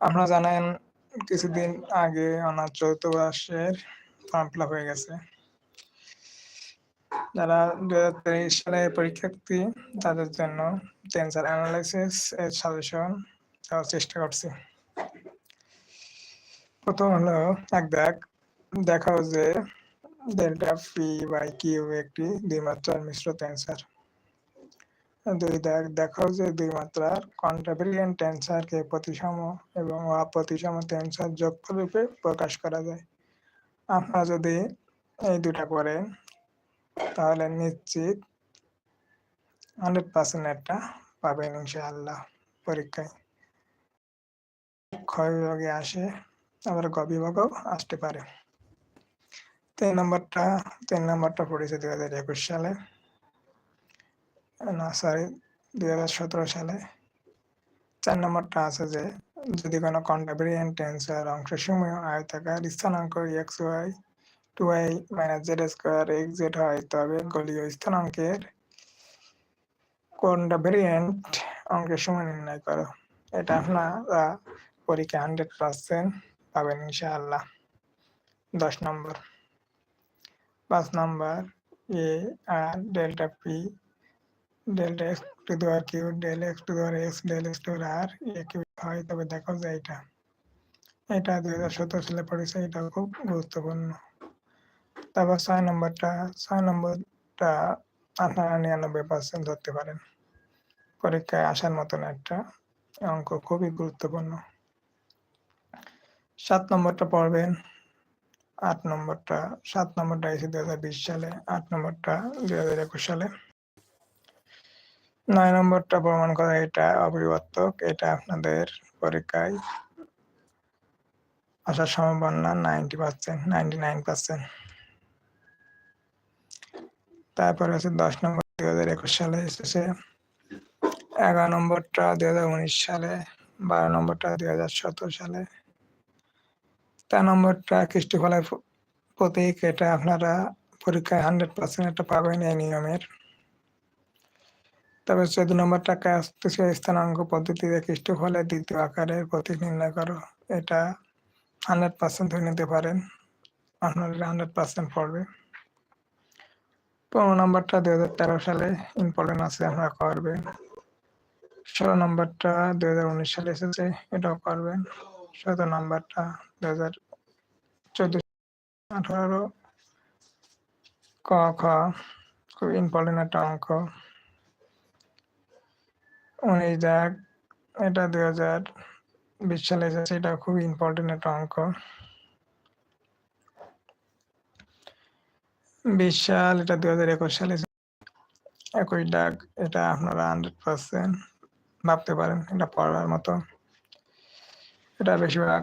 আপনারা জানেন, কিছুদিন আগে অনার্স চৌদ্দ বর্ষের ফর্ম ফিল হয়ে গেছে। যারা দু হাজার তেইশ সালে পরীক্ষার্থী, তাদের জন্য টেন্সার অ্যানালাইসিস এর সাজেশন দেওয়ার চেষ্টা করছি। প্রথম হলো এক দেখ, দেখাও যে ডেল্টা পি বাই কিউ একটি দ্বিমাত্রার মিশ্র টেন্সার। দুই দেখ, দেখাও যে দুই মাত্রার কন্ট্রাভেরিয়েন্ট টেন্সারকে প্রতিসম এবং অপ্রতিসম টেন্সার যোগফল রূপে প্রকাশ করা যায়। আপনারা যদি এই দুটা করেন তাহলে নিশ্চিত হান্ড্রেড পার্সেন্ট একটা পাবেন ইনশাআল্লাহ পরীক্ষায়। ক্ষয় বিভাগে আসে, আবার গ বিভাগও আসতে পারে। তিন নম্বরটা তিন নম্বরটা পড়েছে দুই হাজার একুশ সালে। না সরি দুই হাজার সতেরো সালে। চার নম্বরটা আছে যে, যদি কোনো কন্টাভেরিয়েন্ট টেন্সার অংশসমূহ আয়তাকার স্থানাঙ্ক X Y two Y minus Z square X Z হয়, তবে গলীয় স্থানাঙ্কের কন্টাভেরিয়েন্ট অঙ্কের সময় নির্ণয় করো। এটা আপনারা পরীক্ষা হান্ড্রেড পার্সেন্ট পাবেন ইনশাআল্লাহ। দশ নম্বর। পাঁচ নম্বর এ আর delta P delta X two দেওয়ার কিউ ডেল এক্স টু দেওয়ার X del X two R A Q হয়, তবে দেখো যে এটা এটা দুই হাজার সতেরো সালে পড়েছে এটা খুব গুরুত্বপূর্ণ। তারপর ছয় নম্বরটা ছয় নম্বরটা আপনারা নিরানব্বই পার্সেন্ট ধরতে পারেন। পরীক্ষায় আসার মতন একটা অঙ্ক, খুবই গুরুত্বপূর্ণ। সাত নম্বরটা পড়বেন। আট নম্বরটা, সাত নম্বরটা এসে দু হাজার বিশ সালে, আট নম্বরটা দুই হাজার একুশ সালে। নয় নম্বরটা প্রমাণ করা এটা অপরিবর্তক এটা আপনাদের পরীক্ষায় আসার সম্ভাবনা ninety percent, ninety nine percent. তারপরে আছে দশ নম্বর দুই হাজার একুশ সালে এসেছে। এগারো নম্বরটা দুই হাজার উনিশ সালে, বারো নম্বরটা দুই হাজার সতেরো সালে। তেরো নম্বরটা খ্রিস্টফলের প্রতীক, এটা আপনারা পরীক্ষায় হান্ড্রেড পার্সেন্ট একটা পাবেন এই নিয়মের। তবে চোদ্দ নম্বর নম্বরটা আসতেছে, স্থানাঙ্ক পদ্ধতিতে খ্রিস্টফলের দ্বিতীয় আকারের প্রতীক নির্ণয় করো। এটা হান্ড্রেড পার্সেন্ট ধরে নিতে পারেন। আপনাদের হান্ড্রেড পার্সেন্ট পড়বে। পনেরো নম্বরটা দুই হাজার তেরো সালে ইম্পর্টেন্ট আছে, আপনারা করবেন ষোলো নম্বরটা দুই হাজার উনিশ সালে এসেছে, এটাও করবেন সতেরো নম্বরটা দুই হাজার চোদ্দ আঠারো ক, খ, খুব ইম্পর্টেন্ট একটা অঙ্ক। উনিশ দেখ এটা দুই হাজার বিশ সালে এসেছে, এটা খুব ইম্পর্টেন্ট একটা অঙ্ক। বিশ সাল, এটা দুই হাজার একুশ সালে একুশ ডাক, এটা আপনারা হান্ড্রেড পার্সেন্ট ভাবতে পারেন, এটা পড়ার মতো। এটা বেশিরভাগ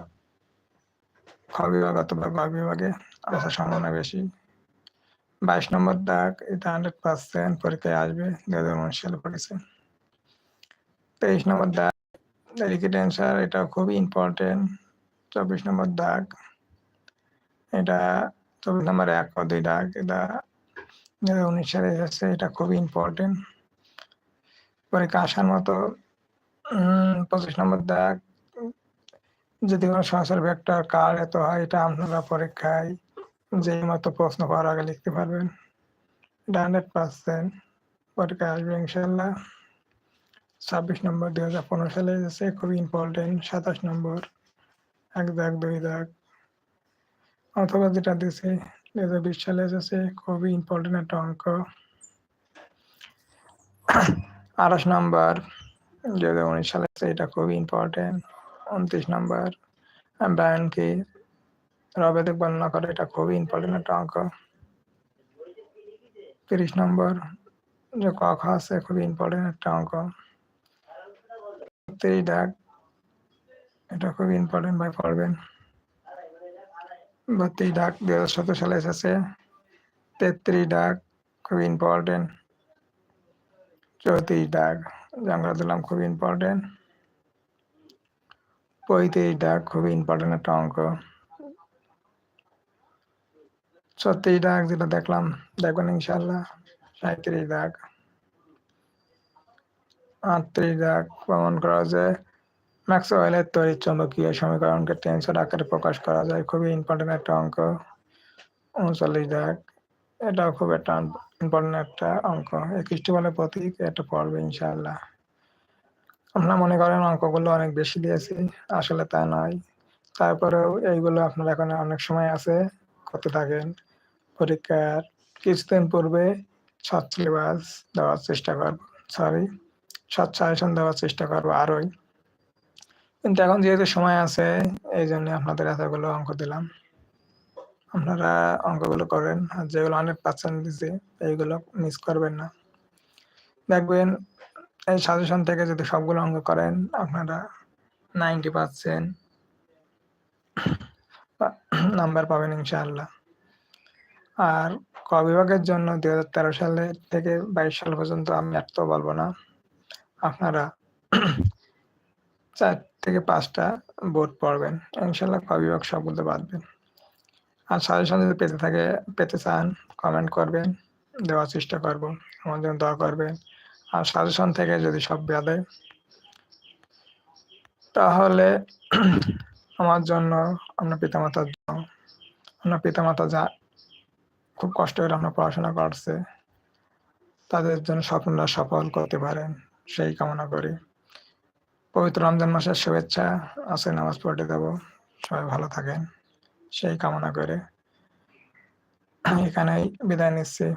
খ বিভাগ অথবা গ বিভাগে আসার সম্ভাবনা বেশি। বাইশ নম্বর ডাক, এটা হান্ড্রেড পার্সেন্ট পরীক্ষায় আসবে দু হাজার উনিশ সালে পড়েছে। তেইশ নম্বর দাগ। ডেলিকেট অ্যান্সার এটা খুবই ইম্পর্টেন্ট চব্বিশ নম্বর দাগ। এটা চব্বিশ নম্বর এক ও দুই দাগ। এটা দু হাজার উনিশ সালে এসেছে এটা খুবই ইম্পর্টেন্ট পরীক্ষা আসার মতো পঁচিশ নম্বর দাগ। যদি কোনো সহসার ভেক্টর কার এত হয়, এটা আপনারা পরীক্ষায় যেই মতো প্রশ্ন পাওয়ার আগে লিখতে পারবেন। এটা হান্ড্রেড পার্সেন্ট পরীক্ষায় আসবে ইনশাল্লাহ। ছাব্বিশ নম্বর দুই হাজার পনেরো সালে এসেছে, খুবই ইম্পর্টেন্ট সাতাশ নম্বর, এক দাগ, দুই দাগ। অথবা যেটা দিয়েছে দুই হাজার বিশ সালে এসেছে, খুবই ইম্পর্টেন্ট একটা অঙ্ক। আঠাশ নম্বর, দুই হাজার উনিশ সালে এসেছে, এটা খুবই ইম্পর্টেন্ট উনত্রিশ নম্বর ব্যায়ামকে রবেদিক বর্ণনা করে, এটা খুবই ইম্পর্টেন্ট একটা অঙ্ক। তিরিশ নম্বর, যে ক আছে, খুবই ইম্পর্টেন্ট একটা অঙ্ক। তেইশ ডাক। এটা খুব ইম্পর্টেন্ট ভাই পড়বেন বত্রিশ ডাক দু হাজার সতেরো সালে এসেছে। তেত্রিশ ডাক খুব ইম্পর্টেন্ট চৌত্রিশ ডাক জাঙ্গলা দিলাম খুব ইম্পর্টেন্ট পঁয়ত্রিশ ডাক খুবই ইম্পর্টেন্ট একটা অঙ্ক। ছত্রিশ ডাক যেটা দেখলাম, দেখবেন ইনশাল্লাহ সাঁত্রিশ ডাক। আটত্রিশ ডাক প্রমাণ করা যায় ম্যাক্সওয়েলের তড়িৎ চৌম্বকীয় সমীকরণকে টেন্সর আকারে প্রকাশ করা যায়। খুবই ইম্পর্টেন্ট একটা অঙ্ক। উনচল্লিশ দাগ এটাও খুব একটা ইম্পর্টেন্ট একটা অঙ্ক। একুশটি বলে প্রতীক, এটা পড়বে ইনশাল্লাহ আপনারা মনে করেন অঙ্কগুলো অনেক বেশি দিয়েছি, আসলে তা নয়। তারপরেও এইগুলো আপনার এখন অনেক সময় আছে, করতে থাকেন। পরীক্ষার কিছুদিন পূর্বে সিলেবাস দেওয়ার চেষ্টা করব সরি সৎ সাজেশন দেওয়ার চেষ্টা করব আরোই। কিন্তু এখন যেহেতু সময় আছে, এই জন্য আপনাদের এতগুলো অঙ্ক দিলাম। আপনারা অঙ্কগুলো করেন, আর যেগুলো হান্ড্রেড পার্সেন্ট দিছে, এইগুলো মিস করবেন না। দেখবেন এই সাজেশন থেকে যদি সবগুলো অঙ্ক করেন, আপনারা নাইনটি পার্সেন্ট নাম্বার পাবেন ইনশাআল্লাহ। আর ক বিভাগের জন্য দুই হাজার তেরো সালে থেকে বাইশ সাল পর্যন্ত আমি এত বলব না। আপনারা চার থেকে পাঁচটা বোর্ড পড়বেন। ইনশাল্লাহ ক বিভাগ সবগুলো বাঁধবেন আর সাজেশন যদি পেতে থাকে, পেতে চান কমেন্ট করবেন, দেওয়ার চেষ্টা করব। আমার জন্য দোয়া করবেন। আর সাজেশন থেকে যদি সব বাদে তাহলে আমার জন্য আপনার পিতামাতার জন্য, আপনার পিতামাতা যা খুব কষ্ট করে আপনার পড়াশোনা করছে, তাদের জন্য স্বপ্নরা সফল করতে পারেন। সেই কামনা করি। পবিত্র রমজান মাসের শুভেচ্ছা আছে, নামাজ পড়তে দেব। সবাই ভালো থাকেন। সেই কামনা করে এখানেই বিদায় নিচ্ছি।